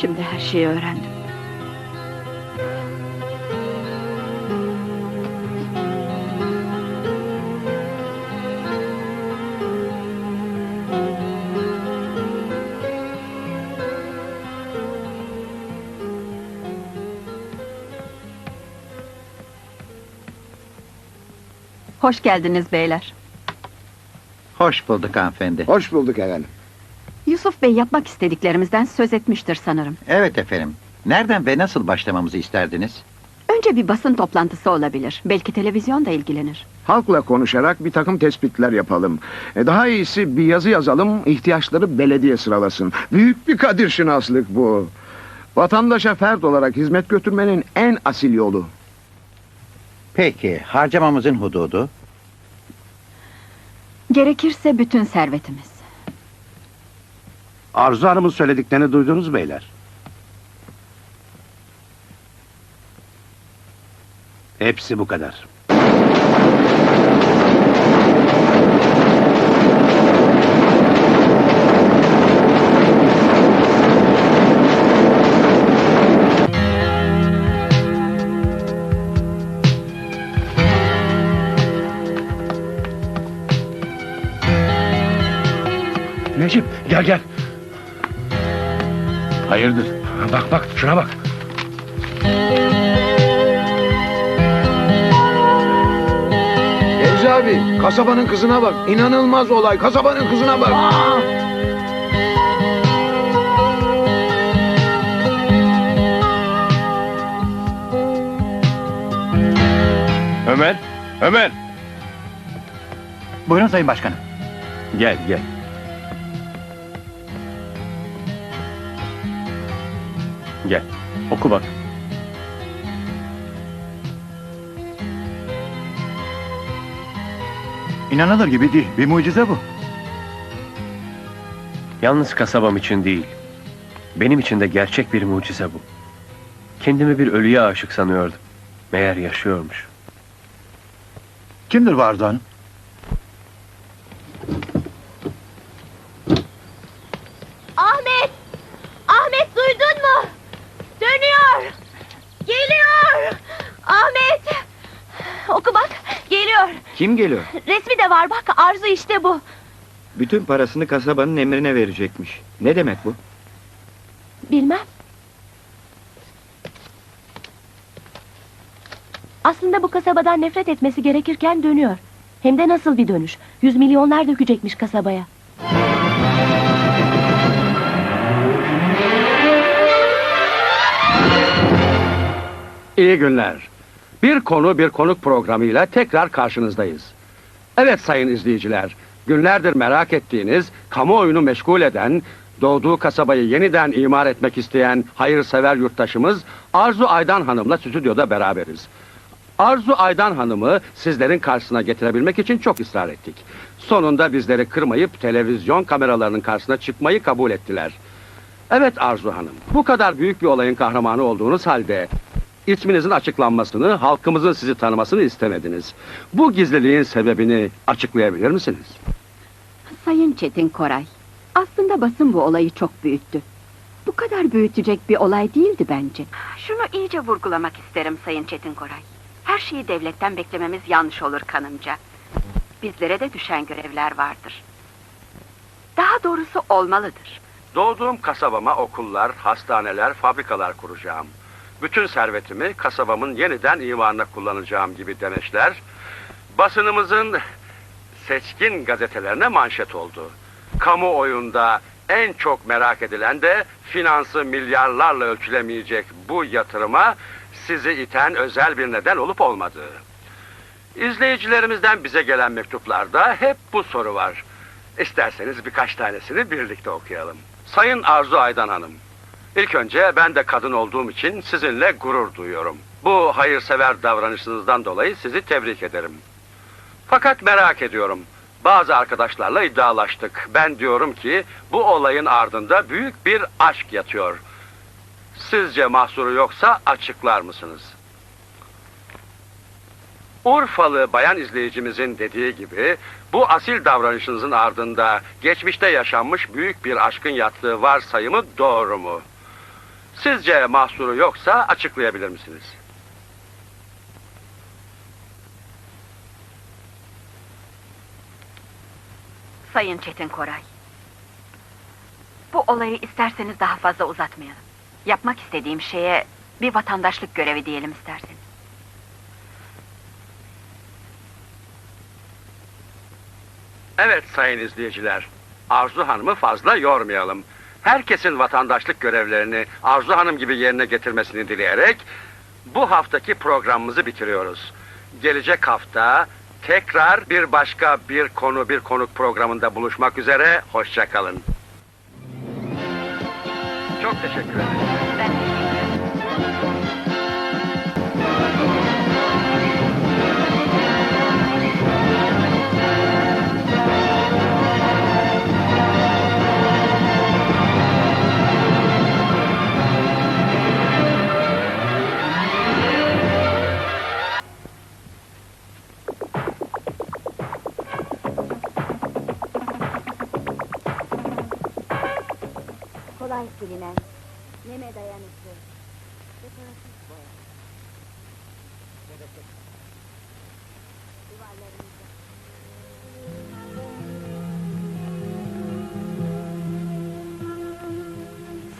Şimdi her şeyi öğrendim. Hoş geldiniz beyler. Hoş bulduk hanımefendi. Hoş bulduk efendim. Yusuf Bey yapmak istediklerimizden söz etmiştir sanırım. Evet efendim. Nereden ve nasıl başlamamızı isterdiniz? Önce bir basın toplantısı olabilir. Belki televizyon da ilgilenir. Halkla konuşarak bir takım tespitler yapalım. E, daha iyisi bir yazı yazalım, ihtiyaçları belediye sıralasın. Büyük bir kadir şinaslık bu. Vatandaşa fert olarak hizmet götürmenin en asil yolu. Peki, harcamamızın hududu? Gerekirse bütün servetimiz. Arzu Hanım'ın söylediklerini duydunuz beyler. Hepsi bu kadar. Necip gel gel. Hayırdır? Bak bak şuna bak. Fevzi abi, kasabanın kızına bak. İnanılmaz olay, kasabanın kızına bak. Ömer, Ömer. Buyurun Sayın Başkanım. Gel gel. Gel. Oku bak. İnanılır gibi değil. Bir mucize bu. Yalnız kasabam için değil, benim için de gerçek bir mucize bu. Kendimi bir ölüye aşık sanıyordum. Meğer yaşıyormuş. Kimdir bu Arzu Hanım? Ahmet! Ahmet duydun mu? Dönüyor! Geliyor! Ahmet! Oku bak, geliyor. Kim geliyor? Resmi de var bak, Arzu işte bu. Bütün parasını kasabanın emrine verecekmiş. Ne demek bu? Bilmem. Aslında bu kasabadan nefret etmesi gerekirken dönüyor. Hem de nasıl bir dönüş. Yüz milyonlar dökecekmiş kasabaya. İyi günler. Bir konu bir konuk programıyla tekrar karşınızdayız. Evet sayın izleyiciler, günlerdir merak ettiğiniz, kamuoyunu meşgul eden, doğduğu kasabayı yeniden imar etmek isteyen hayırsever yurttaşımız Arzu Aydan Hanım'la stüdyoda beraberiz. Arzu Aydan Hanım'ı sizlerin karşısına getirebilmek için çok ısrar ettik. Sonunda bizleri kırmayıp televizyon kameralarının karşısına çıkmayı kabul ettiler. Evet Arzu Hanım, bu kadar büyük bir olayın kahramanı olduğunuz halde isminizin açıklanmasını, halkımızın sizi tanımasını istemediniz. Bu gizliliğin sebebini açıklayabilir misiniz? Sayın Çetin Koray, aslında basın bu olayı çok büyüttü. Bu kadar büyütecek bir olay değildi bence. Şunu iyice vurgulamak isterim Sayın Çetin Koray. Her şeyi devletten beklememiz yanlış olur kanımca. Bizlere de düşen görevler vardır. Daha doğrusu olmalıdır. Doğduğum kasabama okullar, hastaneler, fabrikalar kuracağım. Bütün servetimi kasabamın yeniden imarına kullanacağım gibi demeçler... ...basınımızın seçkin gazetelerine manşet oldu. Kamuoyunda en çok merak edilen de finansı milyarlarla ölçülemeyecek bu yatırıma sizi iten özel bir neden olup olmadığı. İzleyicilerimizden bize gelen mektuplarda hep bu soru var. İsterseniz birkaç tanesini birlikte okuyalım. Sayın Arzu Aydan Hanım, ilk önce ben de kadın olduğum için sizinle gurur duyuyorum. Bu hayırsever davranışınızdan dolayı sizi tebrik ederim. Fakat merak ediyorum. Bazı arkadaşlarla iddialaştık. Ben diyorum ki bu olayın ardında büyük bir aşk yatıyor. Sizce mahsuru yoksa açıklar mısınız? Urfalı bayan izleyicimizin dediği gibi bu asil davranışınızın ardında geçmişte yaşanmış büyük bir aşkın yattığı varsayımı doğru mu? Sizce mahsuru yoksa açıklayabilir misiniz? Sayın Çetin Koray. Bu olayı isterseniz daha fazla uzatmayalım. Yapmak istediğim şeye bir vatandaşlık görevi diyelim isterseniz. Evet sayın izleyiciler. Arzu Hanım'ı fazla yormayalım. Herkesin vatandaşlık görevlerini Arzu Hanım gibi yerine getirmesini dileyerek bu haftaki programımızı bitiriyoruz. Gelecek hafta tekrar bir başka bir konu bir konuk programında buluşmak üzere. Hoşçakalın. Çok teşekkür ederim.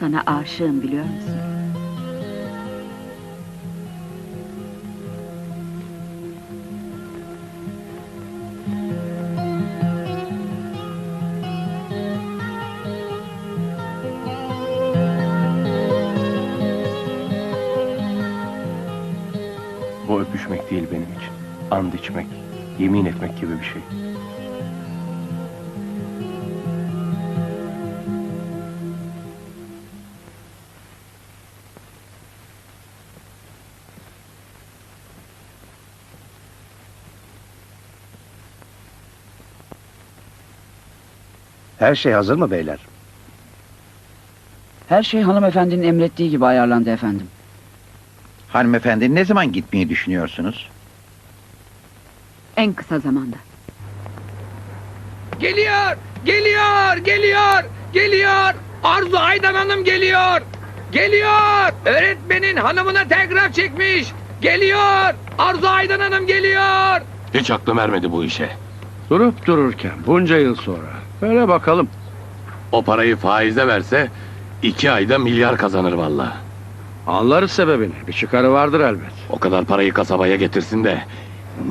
Sana aşığım biliyor musun? Bu öpüşmek değil benim için. And içmek, yemin etmek gibi bir şey. Her şey hazır mı beyler? Her şey hanımefendinin emrettiği gibi ayarlandı efendim. Hanımefendi ne zaman gitmeyi düşünüyorsunuz? En kısa zamanda. Geliyor, geliyor, geliyor, geliyor. Arzu Aydan Hanım geliyor. Geliyor. Öğretmenin hanımına telgraf çekmiş. Geliyor. Arzu Aydan Hanım geliyor. Hiç aklım ermedi bu işe. Durup dururken bunca yıl sonra. Öyle bakalım. O parayı faize verse iki ayda milyar kazanır valla. Anlarız sebebini. Bir çıkarı vardır elbet. O kadar parayı kasabaya getirsin de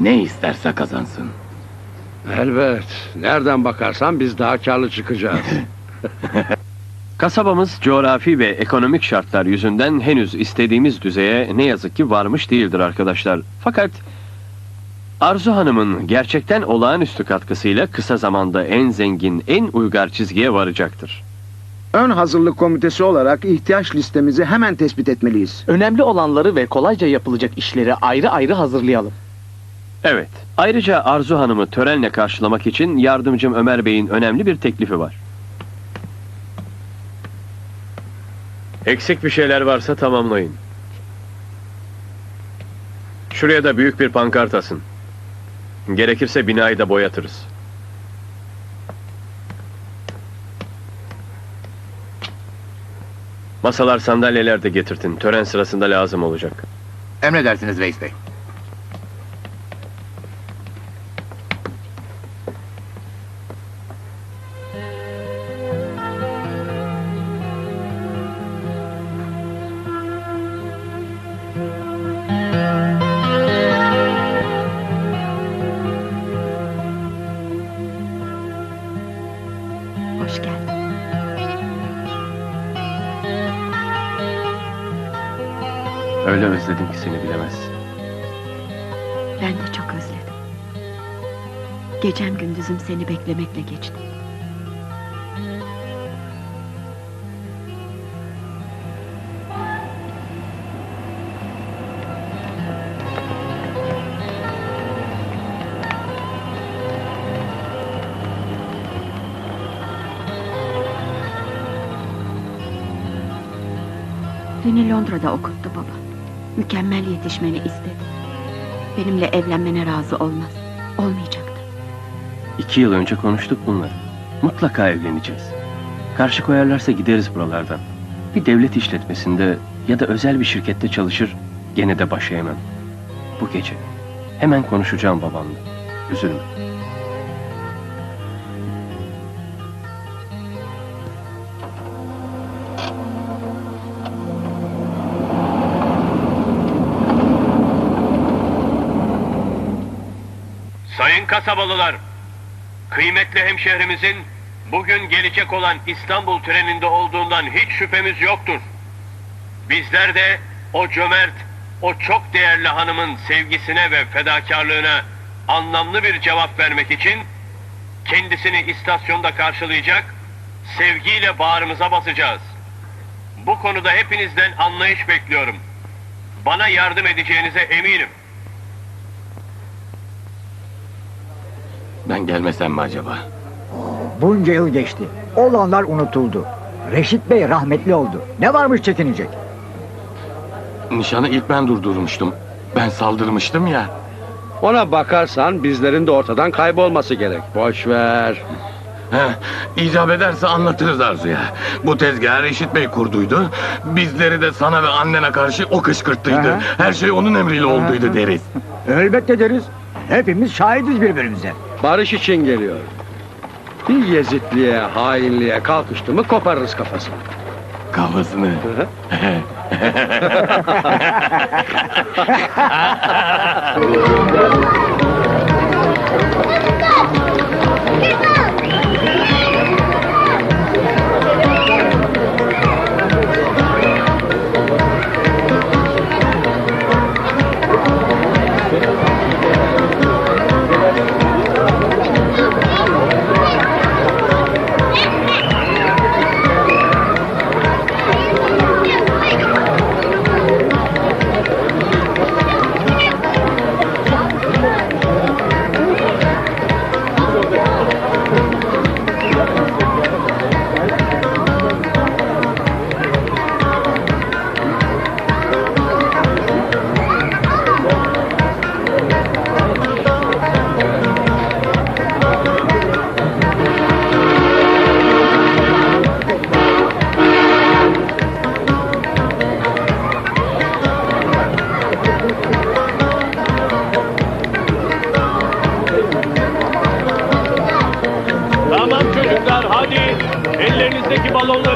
ne isterse kazansın. Elbet. Nereden bakarsan biz daha karlı çıkacağız. Kasabamız coğrafi ve ekonomik şartlar yüzünden henüz istediğimiz düzeye ne yazık ki varmış değildir arkadaşlar. Fakat Arzu Hanım'ın gerçekten olağanüstü katkısıyla kısa zamanda en zengin, en uygar çizgiye varacaktır. Ön hazırlık komitesi olarak ihtiyaç listemizi hemen tespit etmeliyiz. Önemli olanları ve kolayca yapılacak işleri ayrı ayrı hazırlayalım. Evet, ayrıca Arzu Hanım'ı törenle karşılamak için yardımcım Ömer Bey'in önemli bir teklifi var. Eksik bir şeyler varsa tamamlayın. Şuraya da büyük bir pankart asın. Gerekirse binayı da boyatırız. Masalar sandalyeler de getirtin. Tören sırasında lazım olacak. Emredersiniz reis bey. Öyle özledim ki seni bilemezsin. Ben de çok özledim. Gecem gündüzüm seni beklemekle geçti. Beni Londra'da okuttu baba. Mükemmel yetişmeni istedi. Benimle evlenmene razı olmaz. Olmayacaktı. İki yıl önce konuştuk bunları. Mutlaka evleneceğiz. Karşı koyarlarsa gideriz buralardan. Bir devlet işletmesinde ya da özel bir şirkette çalışır, gene de baş eğmem. Bu gece. Hemen konuşacağım babamla. Üzülme. Sayın kasabalılar, kıymetli hemşehrimizin bugün gelecek olan İstanbul treninde olduğundan hiç şüphemiz yoktur. Bizler de o cömert, o çok değerli hanımın sevgisine ve fedakarlığına anlamlı bir cevap vermek için kendisini istasyonda karşılayacak, sevgiyle bağrımıza basacağız. Bu konuda hepinizden anlayış bekliyorum. Bana yardım edeceğinize eminim. Ben gelmesem mi acaba? Bunca yıl geçti. Olanlar unutuldu. Reşit Bey rahmetli oldu. Ne varmış çekinecek? Nişanı ilk ben durdurmuştum. Ben saldırmıştım ya. Ona bakarsan bizlerin de ortadan kaybolması gerek. Boş ver. Heh, icap ederse anlatırız Arzu'ya. Bu tezgahı Reşit Bey kurduydu. Bizleri de sana ve annene karşı o kışkırttıydı. Aha. Her şey onun emriyle olduydu deriz. Elbette deriz. Hepimiz şahidiz birbirimize. Barış için geliyor. Bir yezitliğe, hainliğe kalkıştı mı koparırız kafasını. Kafasını.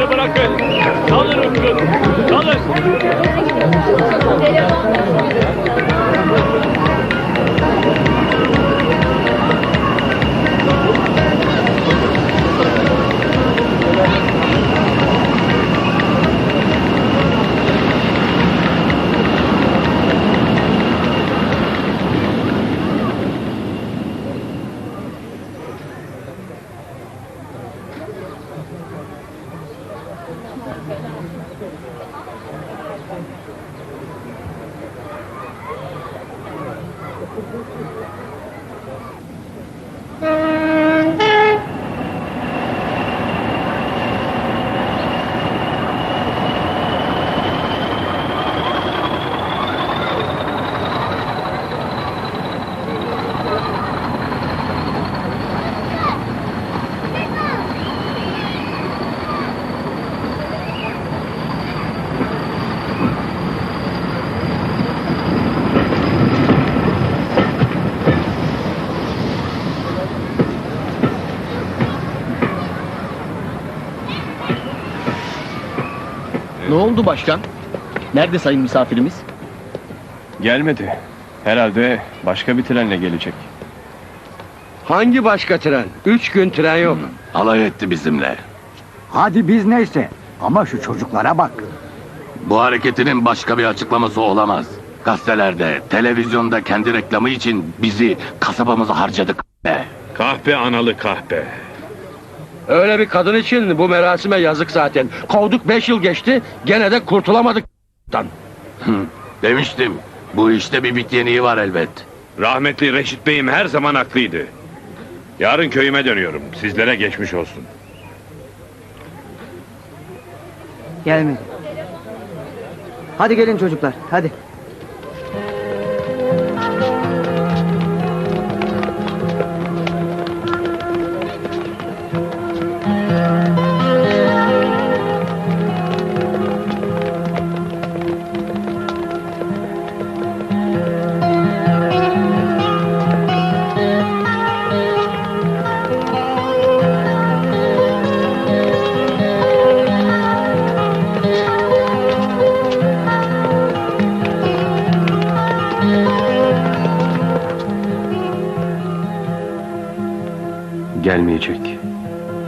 Balonları bırakın. Salın Thank you. Ne oldu başkan? Nerede sayın misafirimiz? Gelmedi. Herhalde başka bir trenle gelecek. Hangi başka tren? Üç gün tren yok. Alay etti bizimle. Hadi biz neyse. Ama şu çocuklara bak. Bu hareketinin başka bir açıklaması olamaz. Gazetelerde, televizyonda kendi reklamı için bizi, kasabamızı harcadık be. Kahpe analı kahpe. Öyle bir kadın için bu merasime yazık zaten. Kovduk beş yıl geçti, gene de kurtulamadık. Hı, demiştim. Bu işte bir bit yeniği var elbet. Rahmetli Reşit Bey'im her zaman haklıydı. Yarın köyüme dönüyorum. Sizlere geçmiş olsun. Gelmedi. Hadi gelin çocuklar. Hadi.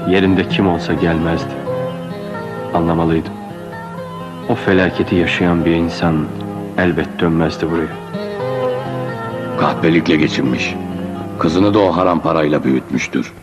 Yerinde kim olsa gelmezdi. Anlamalıydım. O felaketi yaşayan bir insan elbet dönmezdi buraya. Kahpelikle geçinmiş. Kızını da o haram parayla büyütmüştür.